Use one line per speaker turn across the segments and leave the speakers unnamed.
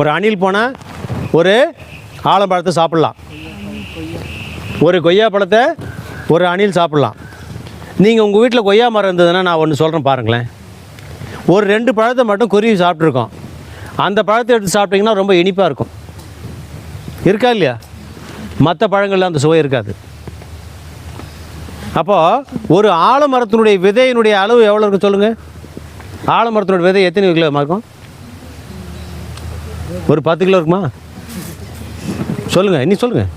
ஒரு அணில் போனால் ஒரு ஆலம்பழத்தை சாப்பிட்லாம். ஒரு கொய்யா பழத்தை ஒரு அணில் சாப்பிட்லாம். நீங்கள் உங்கள் வீட்டில் கொய்யா மரம் இருந்ததுன்னா நான் ஒன்று சொல்கிறேன் பாருங்களேன். ஒரு ரெண்டு பழத்தை மட்டும் குருவி சாப்பிட்ருக்கோம் அந்த பழத்தை எடுத்து சாப்பிட்டிங்கன்னா ரொம்ப இனிப்பாக இருக்கும். இருக்கா இல்லையா? மற்ற பழங்களில் அந்த சுவை இருக்காது. அப்போது ஒரு ஆலமரத்தினுடைய விதையினுடைய அளவு எவ்வளோ இருக்கு சொல்லுங்கள் ஆலமரத்தினுடைய விதை எத்தனை கிலோ இருக்கும் ஒரு பத்து கிலோ இருக்குமா? சொல்லுங்கள் இன்னி சொல்லுங்கள்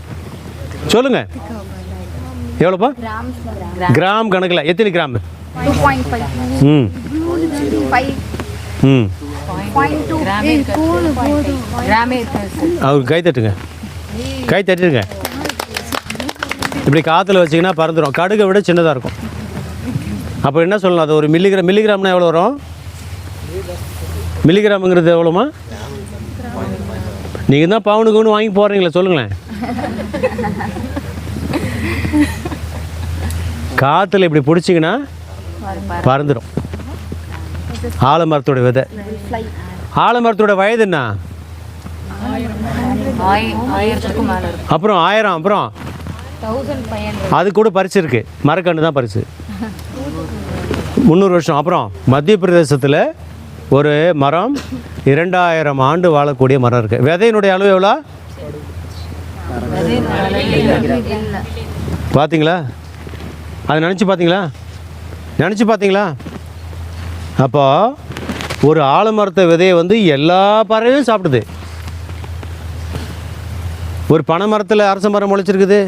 சொல்லுங்கள் எவ்வளோப்பா? கிராம் கணக்கில். எத்தனை கிராம்? ம். ம்.
அவர்
அவருக்கு கை தட்டுங்க. கை தட்டிடுங்க. இப்படி காற்றுல வச்சிங்கன்னா பறந்துடும் கடுகை விட சின்னதாக இருக்கும். அப்போ என்ன சொல்லலாம் அது ஒரு மில்லிகிராம் மில்லிகிராம்னா எவ்வளோ வரும்? மில்லிகிராமுங்கிறது எவ்வளோமா நீங்கள் தான் பவுனுக்கு ஒன்று வாங்கி போடுறீங்களே சொல்லுங்களேன். காற்றுல இப்படி பிடிச்சிங்கன்னா பறந்துடும் ஆலமரத்தோட விதை. ஆலமரத்தோட வயது என்ன? அப்புறம் ஆயிரம் அப்புறம்? அது கூட பரிசு இருக்கு. மரக்கன்று தான் பரிசு. முந்நூறு வருஷம். அப்புறம் மத்திய பிரதேசத்தில் ஒரு மரம் இரண்டாயிரம் ஆண்டு வாழக்கூடிய மரம் இருக்குது விதையினுடைய அளவு எவ்வளோ? பார்த்தீங்களா அதை நினச்சி பார்த்தீங்களா நினச்சி பார்த்தீங்களா அப்போ ஒரு ஆலமரத்தை விதையை வந்து எல்லா பறவையும் சாப்பிடுது. ஒரு பனை மரத்தில் அரச மரம் முளைச்சிருக்குது.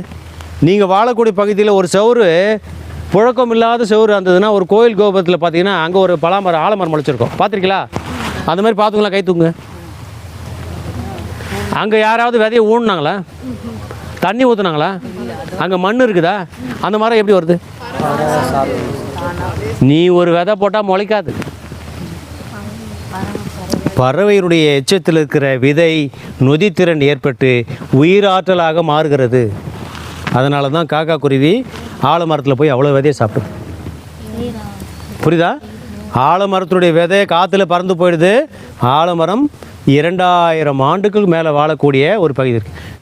நீங்கள் வாழக்கூடிய பகுதியில் ஒரு சவுறு புழக்கம் இல்லாத செவ்வறு இருந்ததுன்னா ஒரு கோயில் கோபுரத்தில் பார்த்தீங்கன்னா அங்கே ஒரு பலாமரம் ஆலமரம் முளைச்சிருக்கும். பார்த்துருக்கீங்களா அந்த மாதிரி பார்த்துங்களா கை தூங்க அங்கே யாராவது விதையை ஊணுனாங்களா தண்ணி ஊற்றுனாங்களா அங்கே மண் இருக்குதா? அந்த மரம் எப்படி வருது? நீ ஒரு விதை போட்டால் முளைக்காது. பறவையினுடைய எச்சத்தில் இருக்கிற விதை நொதித்திறன் ஏற்பட்டு உயிராற்றலாக மாறுகிறது. அதனால தான் காக்கா குருவி ஆலமரத்தில் போய் அவ்வளோ விதையை சாப்பிடும் புரியுதா? ஆலமரத்தினுடைய விதை காற்றுல பறந்து போயிடுது. ஆலமரம் இரண்டாயிரம் ஆண்டுக்கு மேலே வாழக்கூடிய ஒரு பகுதி இருக்குது